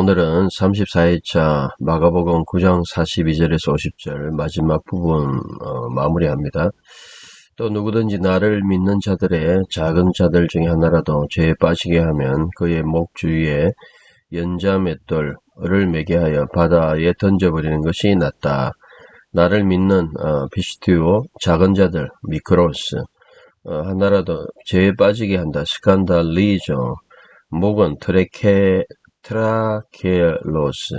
오늘은 34회차 마가복음 9장 42절에서 50절 마지막 부분 어, 마무리합니다. 또 누구든지 나를 믿는 자들의 작은 자들 중에 하나라도 죄에 빠지게 하면 그의 목 주위에 연자 맷돌을 매게 하여 바다에 던져버리는 것이 낫다. 나를 믿는 어, 피시티오 작은 자들 미크로스 어, 하나라도 죄에 빠지게 한다. 스칸달리죠. 목은 트레케 트라케로스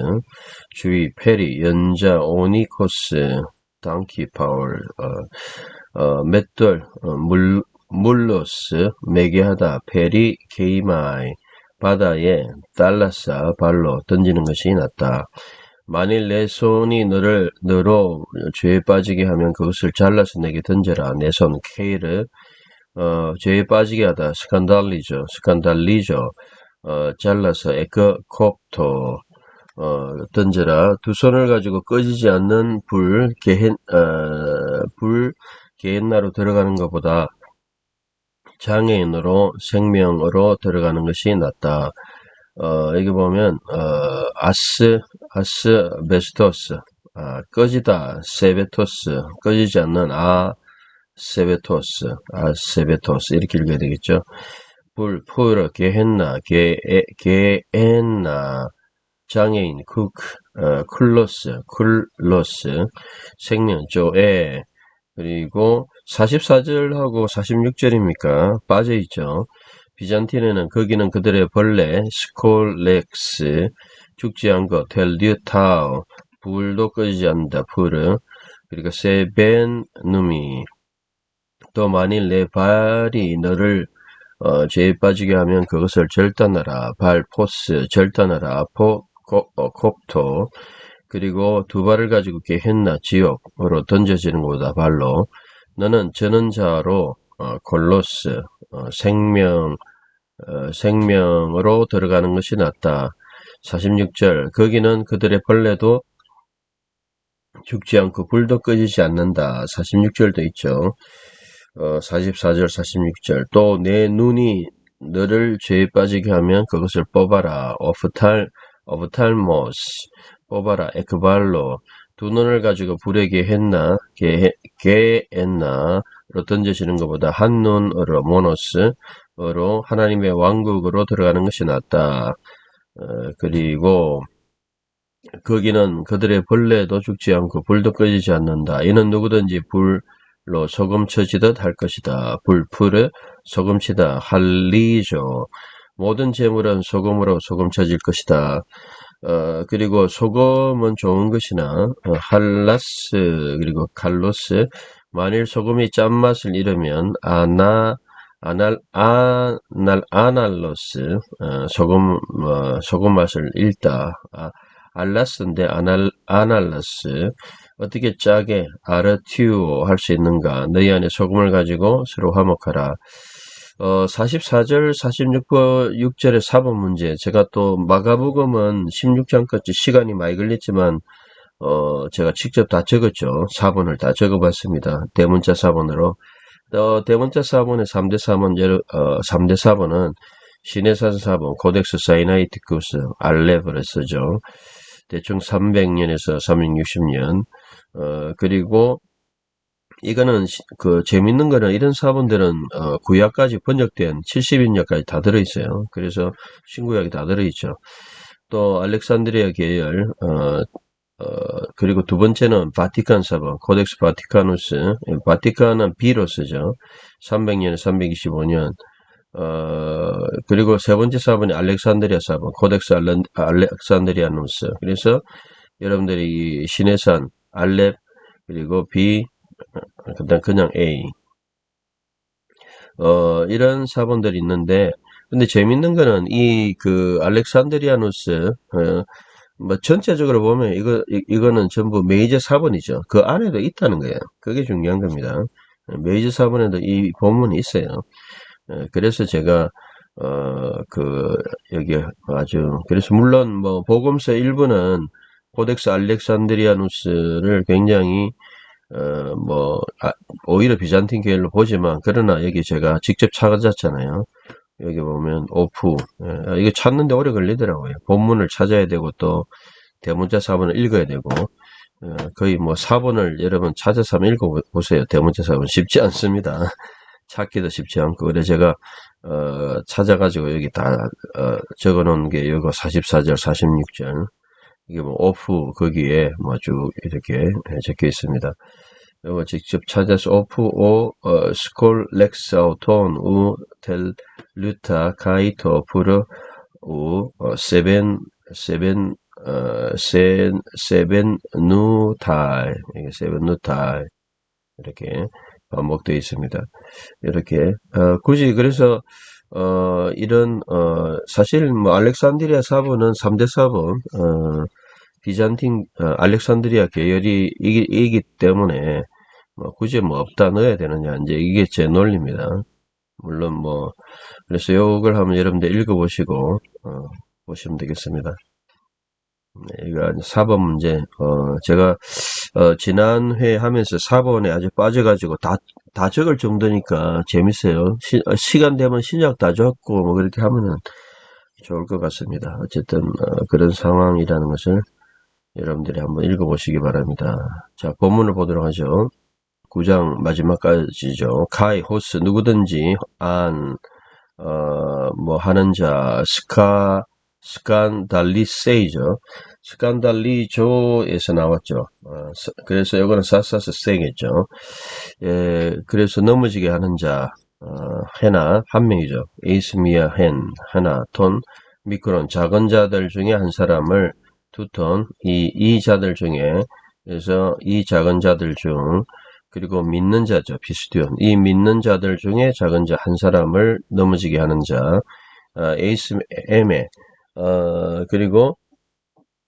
주위 페리 연자 오니코스 당키 파울 어, 어, 맷돌 어, 물 물로스 매개하다 페리 케이마이 바다에 달라싸 발로 던지는 것이 낫다. 만일 내 손이 너를 너로 죄에 빠지게 하면 그것을 잘라서 내게 던져라. 내 손 케이를 어, 죄에 빠지게 하다 스칸달리죠. 스칸달리죠. 어, 잘라서 에크콥토 어, 던져라. 두 손을 가지고 꺼지지 않는 불 게헨 어, 불 게헨나로 들어가는 것보다 장애인으로 생명으로 들어가는 것이 낫다. 어, 여기 보면 어, 아스 아스 베스토스 아, 꺼지다 세베토스 꺼지지 않는 아 세베토스 아 세베토스 이렇게 읽어야 되겠죠. 불 푸르 게헨나 게 게엔나. 장애인 쿠크 어, 쿨로스 쿨로스 생명 조 에 그리고 44절하고 46절입니까? 빠져있죠. 비잔틴에는 거기는 그들의 벌레 스콜렉스 죽지 않고 텔류타오 불도 꺼지지 않는다 푸르 그리고 세벤누미 또 만일 내 발이 너를 어, 죄에 빠지게 하면 그것을 절단하라 발 포스 절단하라 포 코, 어, 콥토 그리고 두 발을 가지고 게헨나 지옥으로 던져지는 것보다 발로 너는 저는 자로 어, 골로스 어, 생명 어, 생명으로 들어가는 것이 낫다. 46절 거기는 그들의 벌레도 죽지 않고 불도 꺼지지 않는다. 46절도 있죠. 어, 44절 46절 또 내 눈이 너를 죄에 빠지게 하면 그것을 뽑아라. 오프탈 오프탈모스 뽑아라. 에크발로 두 눈을 가지고 불에게 했나 게, 게했나로 던져지는 것보다 한 눈으로 모노스로 하나님의 왕국으로 들어가는 것이 낫다. 어, 그리고 거기는 그들의 벌레도 죽지 않고 불도 꺼지지 않는다. 이는 누구든지 불 로 소금쳐지듯 할 것이다. 불풀에 소금치다. 할리죠. 모든 재물은 소금으로 소금쳐질 것이다. 어, 그리고 소금은 좋은 것이나 어, 할라스 그리고 칼로스 만일 소금이 짠맛을 잃으면 아나 아날 아날 아날로스 어, 소금 어, 소금 맛을 잃다 아, 알라스인데 아날 아날라스 어떻게 짜게 아르튜오 할수 있는가 너희 안에 소금을 가지고 서로 화목하라 어, 44절, 46번, 6절의 4번 문제. 제가 또 마가복음은 16장까지 시간이 많이 걸렸지만, 어, 제가 직접 다 적었죠. 4번을 다 적어봤습니다. 대문자 4번으로. 어, 대문자 4번의 3대 4번, 어, 3대 4번은 시내산 4번, 코덱스 사이나이티쿠스, 알레브를 쓰죠. 대충 300년에서 360년. 어, 그리고 이거는 그 재밌는 거는 이런 사본들은 어, 구약까지 번역된 70인역까지 다 들어있어요. 그래서 신구약이 다 들어있죠. 또 알렉산드리아 계열 어, 어, 그리고 두 번째는 바티칸 사본 코덱스 바티카누스 바티칸은 B로 쓰죠. 300년에 325년 어, 그리고 세 번째 사본이 알렉산드리아 사본 코덱스 알렉산드리아누스 그래서 여러분들이 신해산 알렙 그리고 B 그다음 그냥 A. 어, 이런 사본들이 있는데, 근데 재밌는 거는 이 그 알렉산드리아누스, 어, 뭐 전체적으로 보면 이거, 이, 거는 전부 메이저 사본이죠. 그 안에도 있다는 거예요. 그게 중요한 겁니다. 메이저 사본에도 이 본문이 있어요. 어, 그래서 제가, 어, 그, 여기 아주, 그래서 물론 뭐, 복음서 일부는 코덱스 알렉산드리아누스를 굉장히 어, 뭐, 아, 오히려 비잔틴 계열로 보지만, 그러나 여기 제가 직접 찾았잖아요. 여기 보면 오프 예, 이거 찾는데 오래 걸리더라고요. 본문을 찾아야 되고 또 대문자 4번을 읽어야 되고 어, 거의 뭐 4번을 여러분 찾아서 한번 읽어보세요. 대문자 4번 쉽지 않습니다. 찾기도 쉽지 않고 그래 제가 어, 찾아가지고 여기 다 어, 적어놓은 게 이거 44절 46절 이게 뭐 오프 거기에 뭐 쭉 이렇게 적혀 있습니다. 이거 직접 찾아서 오프 오 어, 스콜 렉스 아우톤 우텔 루타 카이토 프르 우 어, 세벤 세벤 어, 세, 세벤 누탈 이게 세벤 누탈 이렇게 반복되어 있습니다. 이렇게 어, 굳이 그래서 어, 이런 어, 사실 뭐 알렉산드리아 사본은 3대 사본 어, 비잔틴 어, 알렉산드리아 계열이 이기, 이기 때문에 뭐 굳이 뭐 없다 넣어야 되느냐 이제 이게 제 논리입니다. 물론 뭐 그래서 요걸 한번 여러분들 읽어보시고 어, 보시면 되겠습니다. 네, 이거 4번 문제 어, 제가 어, 지난 회 하면서 4번에 아주 빠져가지고 다, 다 적을 정도니까 재밌어요. 시, 간 되면 신약 다 적고 뭐 그렇게 하면은 좋을 것 같습니다. 어쨌든 어, 그런 상황이라는 것을 여러분들이 한번 읽어보시기 바랍니다. 자, 본문을 보도록 하죠. 9장 마지막까지죠. 카이, 호스, 누구든지 안, 어, 뭐 하는 자, 스카, 스칸달리세이죠. 스칸달리조에서 나왔죠. 어, 그래서 이거는 사사스 세겠죠. 예, 그래서 넘어지게 하는 자, 어, 헤나, 한 명이죠. 에이스미아 헨, 하나, 톤, 미크론, 작은 자들 중에 한 사람을 두 톤, 이, 이 자들 중에, 그래서 이 작은 자들 중, 그리고 믿는 자죠. 비스디온. 이 믿는 자들 중에 작은 자 한 사람을 넘어지게 하는 자, 어, 에이스, 에메, 어, 그리고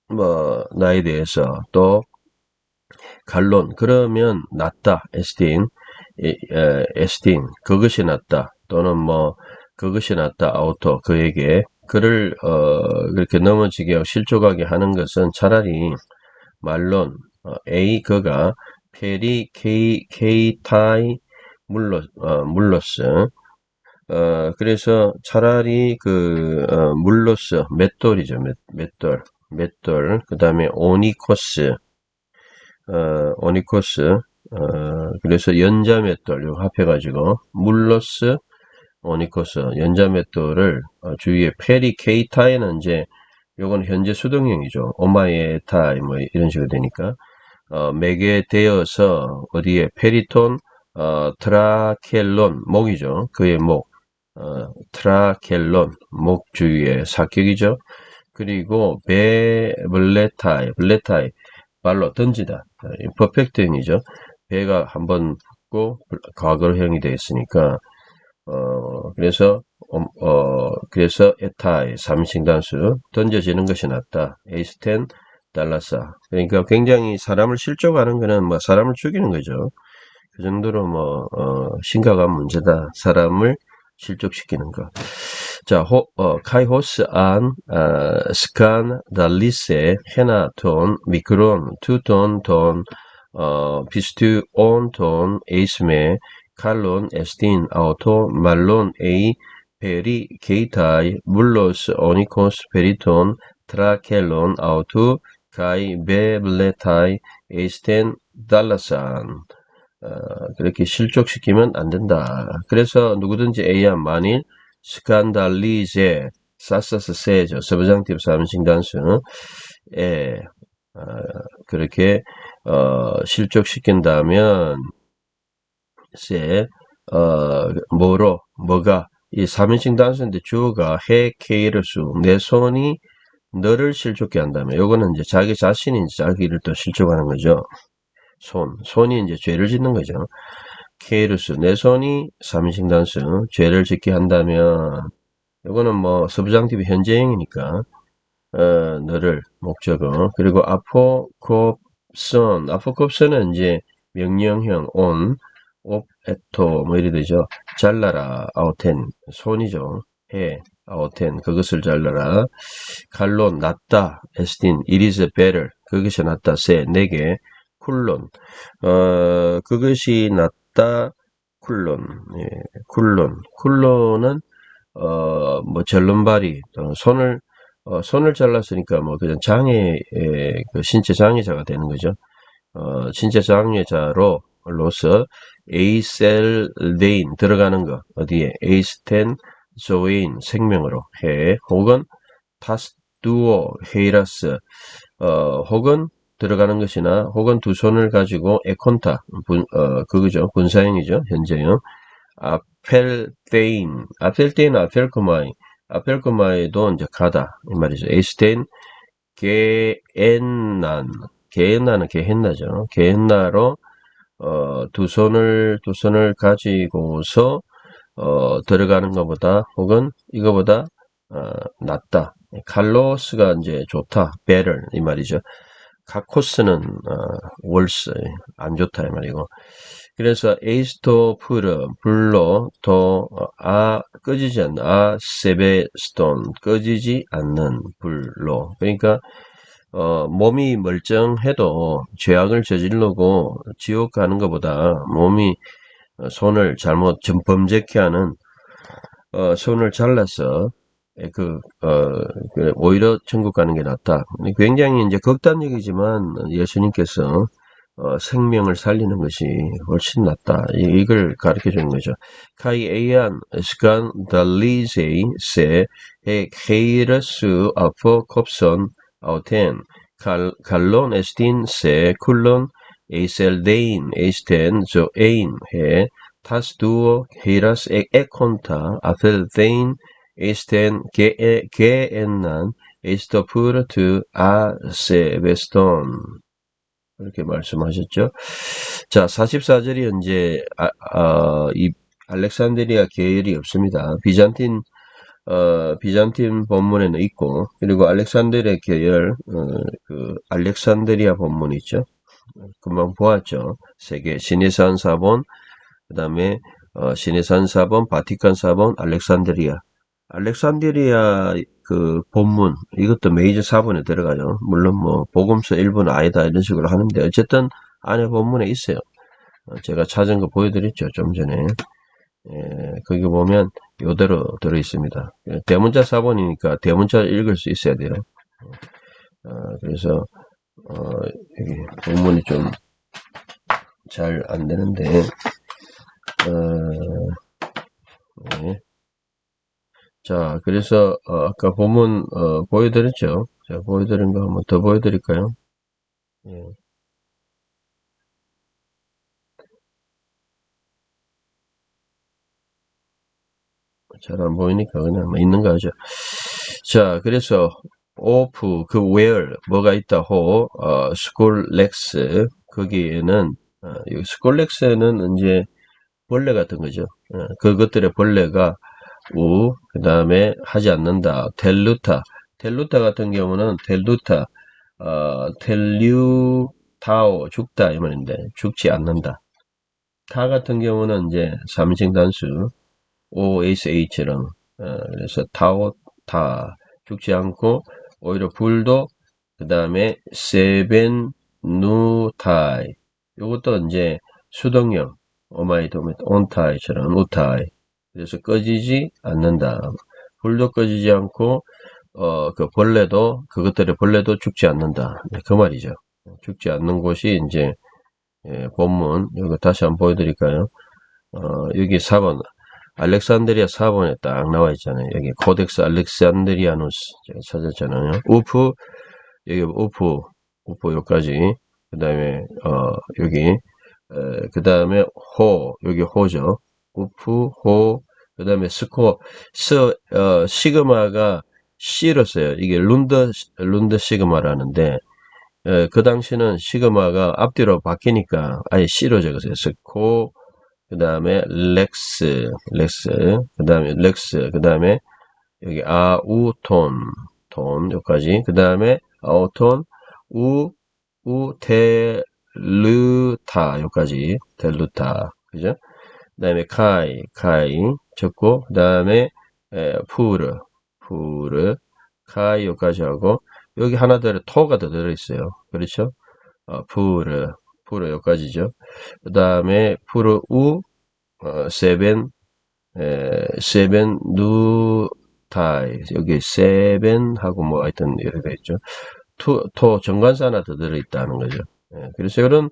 뭐 나에 대해서 또 갈론 그러면 낫다 에스틴 에스틴 그것이 낫다 또는 뭐 그것이 낫다 아우토 그에게 그를 어, 그렇게 넘어지게 하고 실족하게 하는 것은 차라리 말론 어, A 그가 페리 케이 케이타이 물로 어, 물로스 어, 그래서 차라리 그, 어, 물로서 맷돌이죠. 맷, 맷돌. 맷돌. 그 다음에 오니코스. 어, 오니코스. 어, 그래서 연자 맷돌. 요 합해가지고, 물로스, 오니코스. 연자 맷돌을 어, 주위에 페리 케이타에는 이제, 요건 현재 수동형이죠. 오마에타이 뭐 이런 식으로 되니까. 어, 매개 되어서 어디에 페리톤, 어, 트라켈론, 목이죠. 그의 목. 어, 트라켈론, 목 주위의 사격이죠. 그리고 베, 블레타이, 블레타이, 발로 던지다. 퍼펙트형이죠. 배가 한번 붙고 과거형이 되어 있으니까 어, 그래서 어, 어, 그래서 에타이, 삼인칭 단수 던져지는 것이 낫다. 에이스텐 달라사. 그러니까 굉장히 사람을 실족하는 거는 뭐 사람을 죽이는 거죠. 그 정도로 뭐 어, 심각한 문제다. 사람을 실족시키는 것. 자, 호, 어, 카이호스 안, 어, 스칸, 달리세, 헤나 톤, 미크론, 투톤, 톤, 어, 비스투, 온, 톤, 에이스메, 칼론, 에스틴, 아우토, 말론, 에이, 페리, 케이타이, 물로스, 오니코스, 페리톤, 트라켈론, 아우투, 카이, 베블레타이, 에이스텐, 달라산. 어, 그렇게 실족시키면 안 된다. 그래서 누구든지 A야 만일 스칸달리제 사사스 세죠. 서부장팁 삼신 단수 에 어, 그렇게 어, 실족시킨다면 세 어, 뭐로 뭐가 이 3인칭 단수인데 주어가 해 케이르수 내 손이 너를 실족게 한다면 요거는 이제 자기 자신이 자기를 또 실족하는 거죠. 손, 손이 이제 죄를 짓는 거죠. 케이루스, 내 손이 삼인칭 단수, 죄를 짓게 한다면, 이거는 뭐, 서부장팁이 현재형이니까, 어, 너를, 목적어. 그리고 아포콥선, 아포콥선은 이제 명령형, 온, 옵, 에토, 뭐 이래 되죠. 잘라라, 아우텐, 손이죠. 해, 아우텐, 그것을 잘라라. 칼론, 낫다, 에스틴, 이리즈 베를, 그것이 낫다, 세, 내게, 쿨론. 어, 그것이 낫다 쿨론. 예, 쿨론. 쿨론은 어, 뭐 절름발이 어, 손을 어, 손을 잘랐으니까 뭐 그냥 장애 그 신체 장애자가 되는 거죠. 어, 신체 장애자로 로서 에이셀데인 들어가는 거 어디에? 에이스텐 조인 생명으로 해. 혹은 타스두오 헤이라스. 어, 혹은 들어가는 것이나 혹은 두 손을 가지고 에콘타 분, 어, 그거죠. 군사형이죠. 현재형. 아펠테인. 아펠테인 아펠코마이. 아펠코마이도 이제 가다. 이 말이죠. 에이스텐 게엔난. 게엔나는 게헨나죠. 게헨나로 어, 두 손을 두 손을 가지고서 어, 들어가는 것보다 혹은 이거보다 어, 낫다. 칼로스가 이제 좋다, better 이 말이죠. 카코스는 어, worse 안 좋다 이 말이고. 그래서 에이스토 프르 불로 더아 꺼지지 않는 아 세베스톤 꺼지지 않는 불로 그러니까 어, 몸이 멀쩡해도 죄악을 저지르고 지옥 가는 것보다 몸이 어, 손을 잘못 좀 범죄케 하는 어, 손을 잘라서 예, 그, 어, 그 오히려 천국 가는 게 낫다. 굉장히 이제 극단적이지만 예수님께서 어, 생명을 살리는 것이 훨씬 낫다. 이, 이걸 가르쳐 주는 거죠. 카이 에이안 스간 달 리제이 세 헤이러스 아포 콥선 아우텐 갈론 에스틴 세 쿨론 에이셀데인 에이스텐 조 에인 해 타스 두오 헤이라스 에콘타 아펠데인 에이스텐 게엔난 에이스토프르 투 아세베스톤 이렇게 말씀하셨죠. 자, 44절이 이제 아, 아, 이 알렉산드리아 계열이 없습니다. 비잔틴 어, 비잔틴 본문에는 있고 그리고 알렉산드리아 계열 어, 그 알렉산드리아 본문 있죠. 금방 보았죠. 세계 시내산 사본 그다음에 어, 시내산 사본, 바티칸 사본, 알렉산드리아. 알렉산드리아 그 본문 이것도 메이저 사본에 들어가요. 물론 뭐 복음서 일부는 아니다 이런 식으로 하는데 어쨌든 안에 본문에 있어요. 어, 제가 찾은 거 보여드렸죠 좀 전에. 예, 거기 보면 요대로 들어 있습니다. 예, 대문자 사본이니까 대문자 읽을 수 있어야 돼요. 어, 그래서 어, 여기 본문이 좀 잘 안 되는데 어, 네. 자, 그래서 어, 아까 본문 어, 보여드렸죠. 자, 보여드린 거 한번 더 보여드릴까요? 예. 잘 안 보이니까 그냥 뭐 있는 거 하죠. 자, 그래서 오프 그 where 뭐가 있다 호 어, 스콜렉스 거기에는 어, 스콜렉스는 이제 벌레 같은 거죠. 어, 그것들의 벌레가 우, 그 다음에 하지 않는다. 텔루타. 텔루타 같은 경우는 텔루타, 어, 텔류타오, 죽다, 이 말인데, 죽지 않는다. 타 같은 경우는 이제 삼인칭 단수, OSH랑, 어, 그래서 타오, 타, 죽지 않고, 오히려 불도, 그 다음에 세벤, 누타이. 요것도 이제 수동형, 오마이 도메, 온타이처럼, 우타이. 그래서 꺼지지 않는다. 불도 꺼지지 않고 어, 그 벌레도 그것들의 벌레도 죽지 않는다. 네, 그 말이죠. 죽지 않는 곳이 이제 예, 본문 이거 다시 한번 보여드릴까요? 어, 여기 4번 알렉산드리아 4번에 딱 나와 있잖아요. 여기 코덱스 알렉산드리아누스 제가 찾았잖아요. 우프 여기 우프 우프 여기까지 그 다음에 어, 여기 그 다음에 호 여기 호죠. 우프, 호, 그 다음에 스코어, 스, 어, 시그마가 C로 써요. 이게 룬더, 룬더 시그마라는데, 에, 그 당시는 시그마가 앞뒤로 바뀌니까 아예 C로 적었어요. 스코, 그 다음에 렉스, 렉스, 그 다음에 렉스, 그 다음에 여기 아우톤, 톤, 여기까지. 그 다음에 아우톤, 우, 우, 텔르타, 여기까지. 텔루타. 그죠? 그 다음에 카이, 카이 적고 그 다음에 푸르, 푸르, 카이 여기까지 하고 여기 하나 더 토가 더 들어있어요. 그렇죠? 어, 푸르, 푸르 여기까지죠. 그 다음에 푸르 우, 어, 세벤, 에, 세벤 누 타이 여기 세벤하고 뭐 하여튼 이렇게 돼 있죠. 토, 토 정관사 하나 더 들어있다는 거죠. 예, 그래서 이런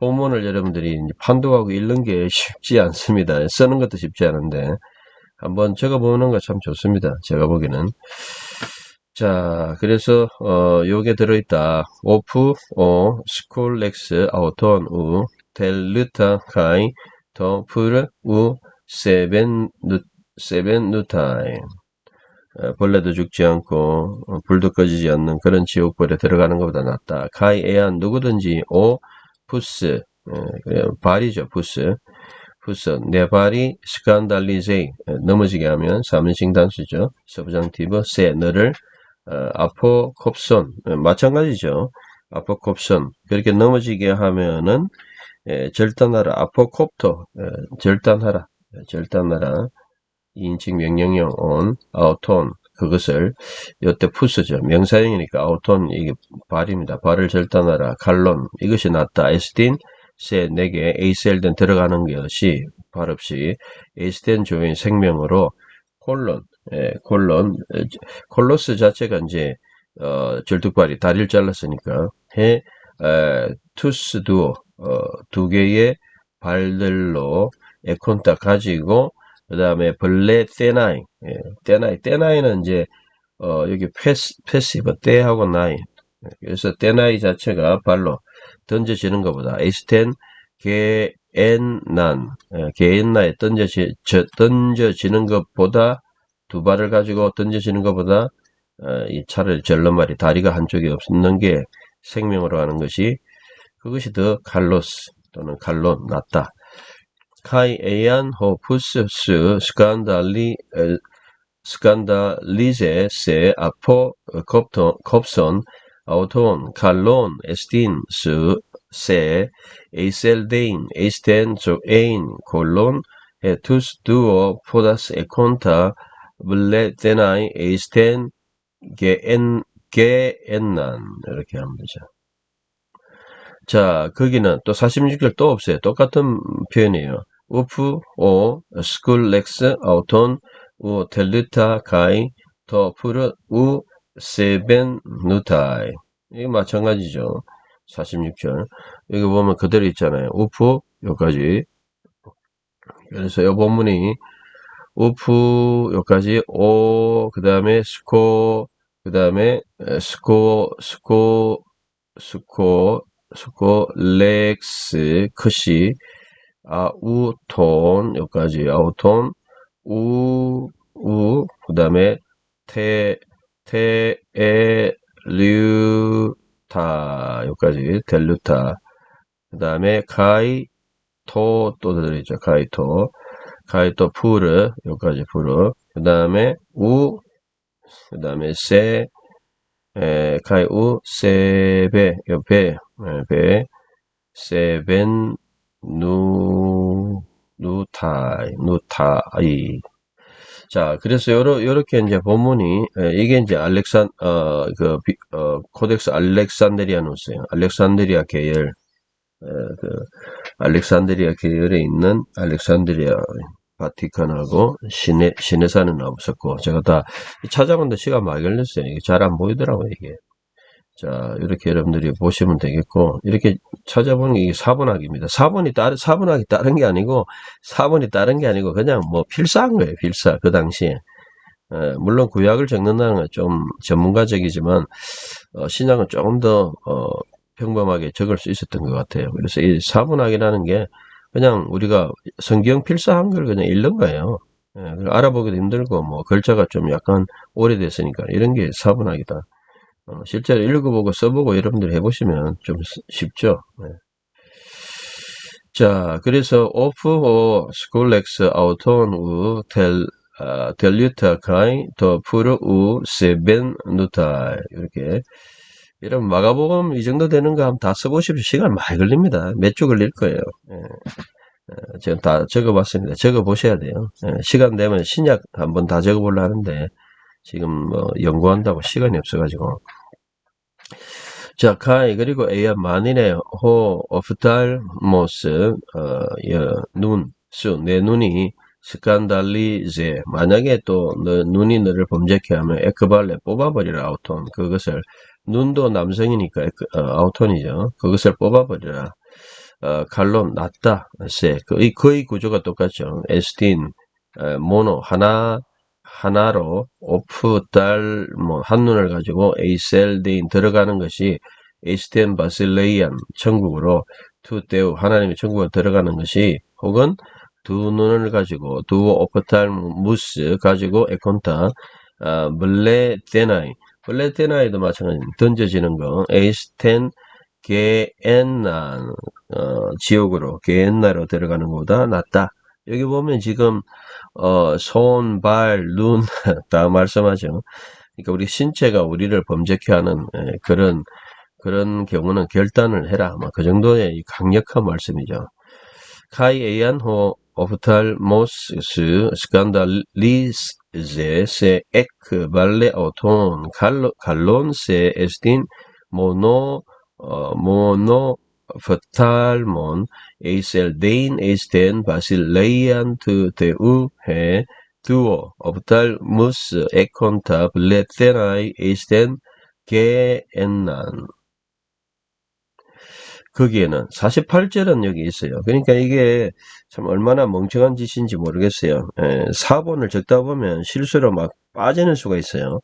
본문을 여러분들이 판독하고 읽는 게 쉽지 않습니다. 쓰는 것도 쉽지 않은데 한번 적어보는 거 참 좋습니다. 제가 보기에는 자 그래서 어 요게 들어 있다 오프 오 스콜렉스 아우톤 우 델르타 카이 더 프르 우 세벤 누 세벤 누타이 어, 벌레도 죽지 않고 어, 불도 꺼지지 않는 그런 지옥불에 들어가는 것보다 낫다. 카이 에안 누구든지 오 푸스 예. 발이죠 푸스 푸스 내 발이 스칸달리제이 예, 넘어지게 하면 삼인칭 단수죠. 서부장 티브 세 너를 어, 아포콥손 예, 마찬가지죠. 아포콥손 그렇게 넘어지게 하면은 예, 절단하라 아포콥토 예, 절단하라 예, 절단하라 2인칭 명령형 on 아우톤 그것을 요때 푸스죠. 명사형이니까 아우톤 이게 발입니다. 발을 절단하라 칼론 이것이 낫다. 에스틴 세 내게 에이셀된 들어가는 것이 발 없이 에이스텐 조인 생명으로 콜론 예, 콜론 에, 콜로스 자체가 이제 어, 절뚝발이 다리를 잘랐으니까 해 에, 투스 두어 어, 두 개의 발들로 에콘타 가지고 그 다음에 벌레 떼나이, 예, 떼나이, 떼나이는 이제 어, 여기 패스, 패시브 떼하고 나이. 예, 그래서 떼나이 자체가 발로 던져지는 것보다 에스텐 게엔난, 예, 게엔나에 던져지, 저, 던져지는 것보다 두 발을 가지고 던져지는 것보다 어, 이 차라리 절름발이 다리가 한쪽에 없는 게 생명으로 하는 것이 그것이 더 칼로스 또는 칼론 낫다. 카이 에안 호푸스 스 스칸달리 에, 스칸달리제 세 아포 컵톤 컵손 아우톤 칼론 에스틴 스세 에이셀데인 에이스텐 조 에인 콜론 에투스 두오 포다스 에콘타 블레 데나이 에이스텐 게엔 게엔난 이렇게 하면 되죠. 자, 거기는 또 46절 또 없어요. 똑같은 표현이에요. 우프, 오, 스쿨, 렉스, 아우톤, 우, 텔르타, 가이, 더, 푸르, 우, 세벤, 누타이. 이게 마찬가지죠. 46절. 여기 보면 그대로 있잖아요. 우프, 여기까지. 그래서 이 본문이 우프, 여기까지, 오, 그 다음에 스코, 그 다음에 스코, 스코, 스코, 스코, 렉스, 크시, 아우톤, 여기까지 아우톤, 우, 우, 그 다음에 테, 테, 에, 류타, 여기까지 델루타, 그 다음에 가이, 토, 또 들어있죠. 가이토, 가이토, 푸르, 여기까지 푸르, 그 다음에 우, 그 다음에 세, 에, 가이, 우, 세베, 옆에, 에, 베, 세벤, 누, 누타이, 누타이. 자, 그래서 요러, 요렇게 이제 본문이, 에, 이게 이제 알렉산, 어, 그, 비, 어, 코덱스 알렉산드리아누스예요. 알렉산드리아 계열, 에, 그, 알렉산드리아 계열에 있는 알렉산드리아 바티칸하고 시내, 시내산은 없었고, 제가 다 찾아봤는데 시간 많이 걸렸어요. 이게 잘 안 보이더라고요, 이게. 자, 이렇게 여러분들이 보시면 되겠고, 이렇게 찾아보는 게 4분학입니다. 4분이 다른, 4분학이 다른 게 아니고, 4분이 다른 게 아니고, 그냥 뭐 필사한 거예요, 필사, 그 당시에. 에, 물론 구약을 적는다는 건 좀 전문가적이지만, 어, 신약은 조금 더, 어, 평범하게 적을 수 있었던 것 같아요. 그래서 이 4분학이라는 게, 그냥 우리가 성경 필사한 걸 그냥 읽는 거예요. 예, 알아보기도 힘들고, 뭐, 글자가 좀 약간 오래됐으니까, 이런 게 4분학이다. 어, 실제로 읽어보고 써보고 여러분들 해보시면 좀 쉽죠. 네. 자, 그래서 오프 오 스콜렉스 아우톤 우 텔, 아, 텔류타 카이 더 푸르 우 세벤 누타 이렇게 이런 마가복음 이 정도 되는 거 한번 다 써보십시오. 시간 많이 걸립니다. 몇 주 걸릴 거예요. 예. 예, 지금 다 적어봤습니다. 적어보셔야 돼요. 예, 시간 되면 신약 한번 다 적어보려 하는데 지금 뭐 연구한다고 시간이 없어가지고 자, 카이 그리고 에야 만인의 호 오프탈 모스 어, 여, 눈, 수, 내 눈이 스칸달리제 만약에 또 너, 눈이 너를 범죄케 하면 에크발레 뽑아버리라 아우톤 그것을 눈도 남성이니까 에크, 어, 아우톤이죠. 그것을 뽑아버리라. 어, 칼론 낫다. 세. 거의, 거의 구조가 똑같죠. 에스틴 어, 모노. 하나 하나로 오프 달뭐 한눈을 가지고 에이셀데인 들어가는 것이 에스텐 바실레이안 천국으로 투데우 하나님의 천국으로 들어가는 것이 혹은 두 눈을 가지고 두 오프탈 무스 가지고 에콘타 아, 블레테나이 블레테나이도 마찬가지 던져지는 거 에이스텐 게엔나 어, 지옥으로 게엔나로 들어가는 것보다 낫다. 여기 보면 지금 어, 손, 발, 눈 다 말씀하죠. 그러니까 우리 신체가 우리를 범죄케 하는 에, 그런 그런 경우는 결단을 해라. 뭐그 정도의 강력한 말씀이죠. 카이 에이안 호 오프탈 모스 스칸달리제 세 에크 발레 오톤 갈론 세 에스틴 모노 어, 모노 φtalmon eisel-dein eisten basileian tu teu he tuo optalmus ekonta bletherai eisten 게엔난 거기에는 48절은 여기 있어요. 그러니까 이게 참 얼마나 멍청한 짓인지 모르겠어요. 에, 4번을 적다 보면 실수로 막 빠지는 수가 있어요.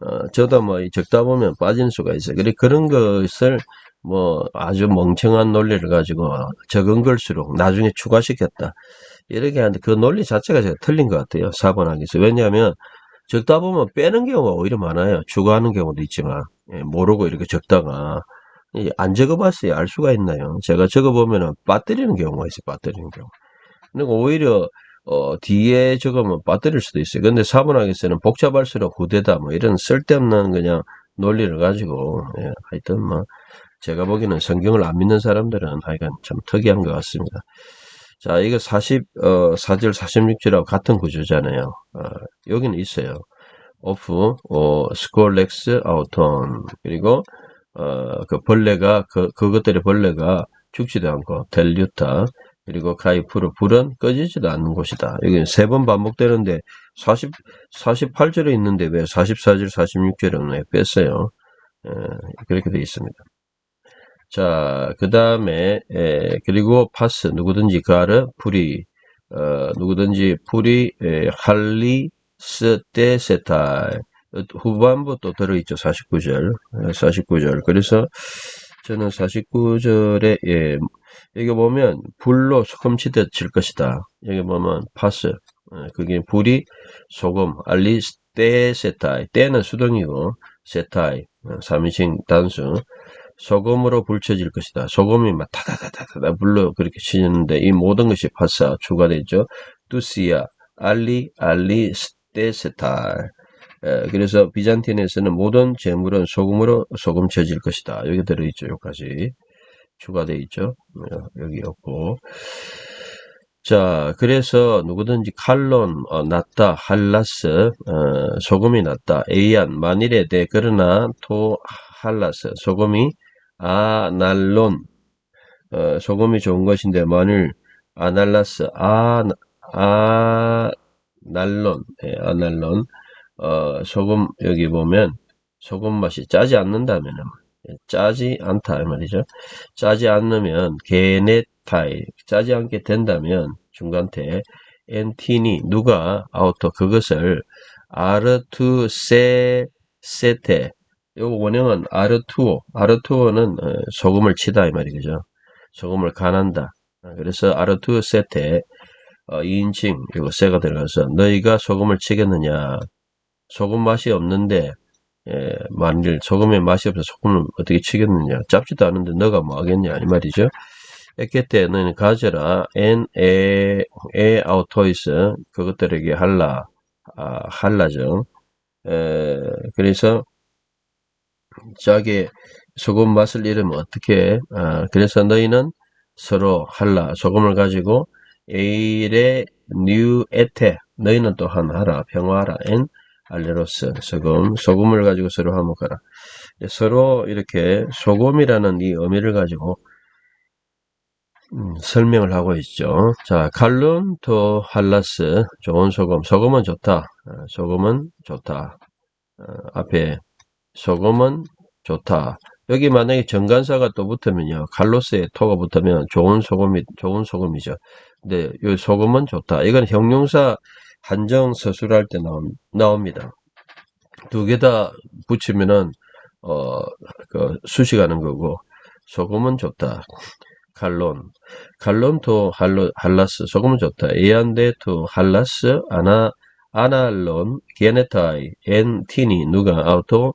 어, 저도 뭐 적다 보면 빠지는 수가 있어요. 그래 그런 것을 뭐 아주 멍청한 논리를 가지고 적은 걸수록 나중에 추가시켰다. 이렇게 하는데 그 논리 자체가 제가 틀린 것 같아요. 4번 하기에서. 왜냐하면 적다 보면 빼는 경우가 오히려 많아요. 추가하는 경우도 있지만 예, 모르고 이렇게 적다가 안 적어봤어요. 알 수가 있나요? 제가 적어보면 빠뜨리는 경우가 있어요. 빠뜨리는 경우. 그리고 오히려 어, 뒤에 적으면 빠뜨릴 수도 있어요. 근데 4번 하기에서는 복잡할수록 후대다 뭐 이런 쓸데없는 그냥 논리를 가지고 예, 하여튼 뭐 제가 보기에는 성경을 안 믿는 사람들은 하여간 참 특이한 것 같습니다. 자, 이거 40, 어, 4절 46절하고 같은 구조잖아요. 어, 여기는 있어요. 오프, 어, 스콜렉스, 아우톤. 그리고, 어, 그 벌레가, 그, 그것들의 벌레가 죽지도 않고, 델류타. 그리고 가이프르, 불은 꺼지지도 않는 곳이다. 여기는 세번 반복되는데, 40, 48절에 있는데 왜 44절, 46절은 왜 뺐어요? 에, 그렇게 되어 있습니다. 자, 그 다음에, 그리고 파스, 누구든지 가르, 풀이, 어, 누구든지 에, 할리, 스테, 세탈. 후반부 또 들어있죠. 49절. 49절. 그래서 저는 49절에, 예, 여기 보면, 불로 소금치듯 질 것이다. 여기 보면, 파스. 어, 그게 불이 소금, 알리, 테, 세타이. 때는 수동이고, 세타이. 어, 삼인칭 단수. 소금으로 불쳐질 것이다. 소금이 막 타다다다다 불러 그렇게 치는데 이 모든 것이 파사 추가되죠. 두시아, 알리, 알리, 스테세탈. 그래서 비잔틴에서는 모든 재물은 소금으로 소금 쳐질 것이다. 여기 들어있죠. 여기까지 추가되어 있죠. 어, 여기 없고. 자, 그래서 누구든지 칼론 어, 낫다, 할라스, 어, 소금이 낫다, 에이안 만일에 대 그러나 토 할라스 소금이 아날론 어, 소금이 좋은 것인데 마늘 아날라스 아, 아날론 예, 아날론 어, 소금 여기 보면 소금 맛이 짜지 않는다면 예, 짜지 않다 이 말이죠 짜지 않으면 게네타이 짜지 않게 된다면 중간태 엔티니 누가 아우터 그것을 아르투 세 세테 요 원형은 아르투오, 아르투오는 어, 소금을 치다 이 말이죠. 소금을 간한다. 어, 그래서 아르투오 세테 어, 2인칭 이거 세가 들어가서 너희가 소금을 치겠느냐? 소금 맛이 없는데 예, 만일 소금의 맛이 없어 소금을 어떻게 치겠느냐? 짭지도 않은데 너가 뭐 하겠냐 이 말이죠. 에케 때는 가져라 엔 에 에 아우토이스 그것들에게 할라 아, 할라죠. 에, 그래서 자기 소금 맛을 잃으면 어떻게 아, 그래서 너희는 서로 할라 소금을 가지고 에일의 뉴 에테 너희는 또한 하라 평화하라 엔 알레로스 소금 소금을 가지고 서로 화목하라 서로 이렇게 소금이라는 이 의미를 가지고 음, 설명을 하고 있죠. 자, 칼룸 토 할라스 좋은 소금. 소금은 좋다. 어, 소금은 좋다. 어, 앞에 소금은 좋다. 여기 만약에 정관사가 또 붙으면요. 칼로스에 토가 붙으면 좋은 소금이 좋은 소금이죠. 근데 이 소금은 좋다. 이건 형용사 한정 서술할 때 나옵, 니다. 두 개 다 붙이면은 어, 그 수식하는 거고 소금은 좋다. 칼론. 칼론 토 할로, 할라스 소금은 좋다. 에안데 토 할라스 아나 아날론 게네타이 엔 티니 누가 아우토?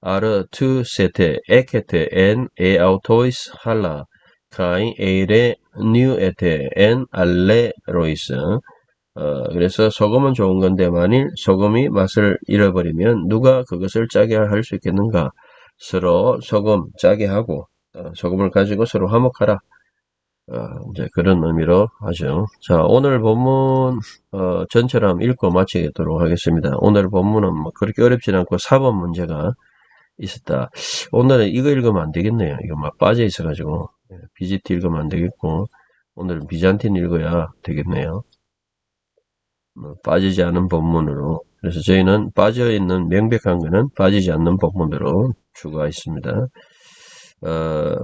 아르 투 세테 에케테 엔 에아우토이스 할라. 카이 에이레 뉴 에테 엔 알레 로이스 어, 그래서 소금은 좋은 건데 만일 소금이 맛을 잃어버리면 누가 그것을 짜게 할 수 있겠는가? 서로 소금 짜게 하고 어, 소금을 가지고 서로 화목하라. 어, 이제 그런 의미로 하죠. 자, 오늘 본문 한번 읽고 마치도록 하겠습니다. 오늘 본문은 뭐 그렇게 어렵지 않고 4번 문제가 있었다. 오늘은 이거 읽으면 안 되겠네요. 이거 막 빠져 있어가지고 BGT 읽으면 안 되겠고 오늘은 비잔틴 읽어야 되겠네요. 뭐 빠지지 않은 본문으로 그래서 저희는 빠져있는 명백한 것은 빠지지 않는 본문으로 추가했습니다. 어,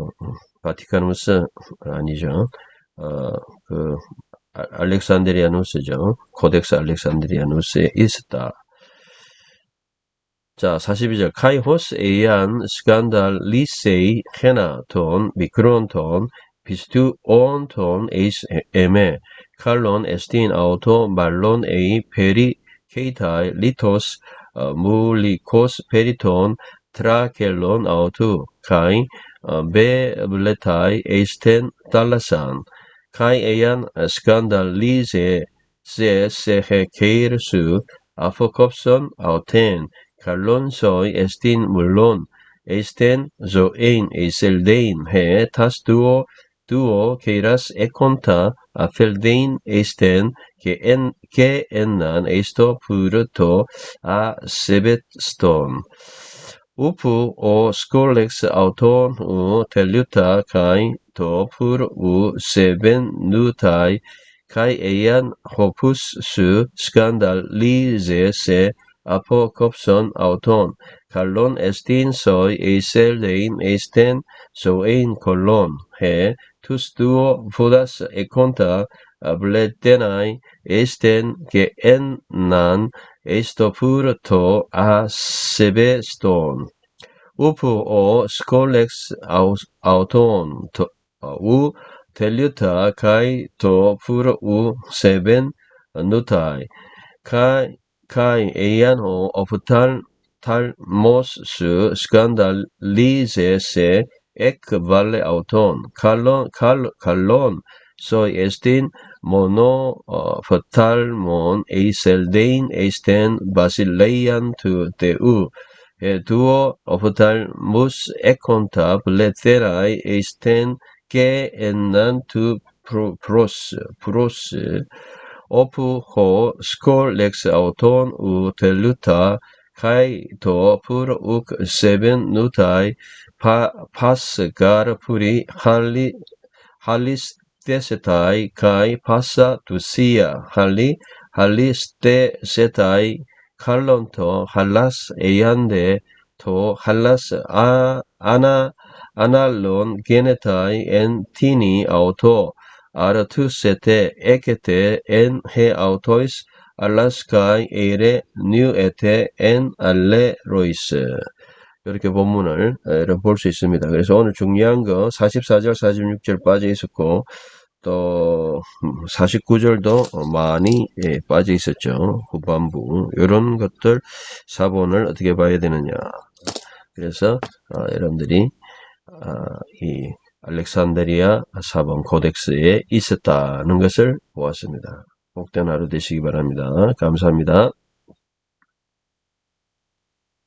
바티카누스 아니죠. 어, 그 알렉산드리아누스죠. 코덱스 알렉산드리아누스에 있었다. 자, 42절. 카이호스 에이안 스칸달 리세이 헤나 톤 미크론 톤 비스투 온톤 에이스 에메 칼론 에스틴 아우토 말론 에이 페리 케이타이 리토스 어, 물리코스 페리톤 트라켈론 아우투 카이 어, 베 블레타이 에이스텐 달라산 카이 에이안 스칸달 리제 세 세헤 케이르스 아포컵선 아우텐 칼론 소이 에스틴 물론 에이스텐 조에인 에이셀데인 헤 타스 두오 duo queras econta a feldein esten que en que ennan esto puruto a sebeston upu o scolex auton u teluta kai to pur u seben nutai kai eian hopus su scandalize se apo copson auton. Kalon estin soi eseldein esten soein kolon he tus duo volas econta bletenai esten que ennan estopurto a sebeston. Upo o scolex auton to, u teluta kai to pur u seben nutai kai kai eian o optal talmos su scandalize se ec valle auton kalon cal calon soy estin mono uh, fatalmon eiseldein esten basileian tu teu tuo ophthalmus econta letherai esten que enan tu pro, pros pros. Opu ho skol lex auton u teluta kai to pur uk seben nutai 파, 파스 가르 프리 할리 할리스테세타이 카이 파사 두시아 할리 할리스테세타 아 이렇게 본문을 볼 수 있습니다. 그래서 오늘 중요한 거 44절, 46절 빠져 있었고 또 49절도 많이 예, 빠져 있었죠. 후반부 이런 것들 사본을 어떻게 봐야 되느냐. 그래서 어, 여러분들이 어, 이 알렉산드리아 사본 코덱스에 있었다는 것을 보았습니다. 복된 하루 되시기 바랍니다. 감사합니다.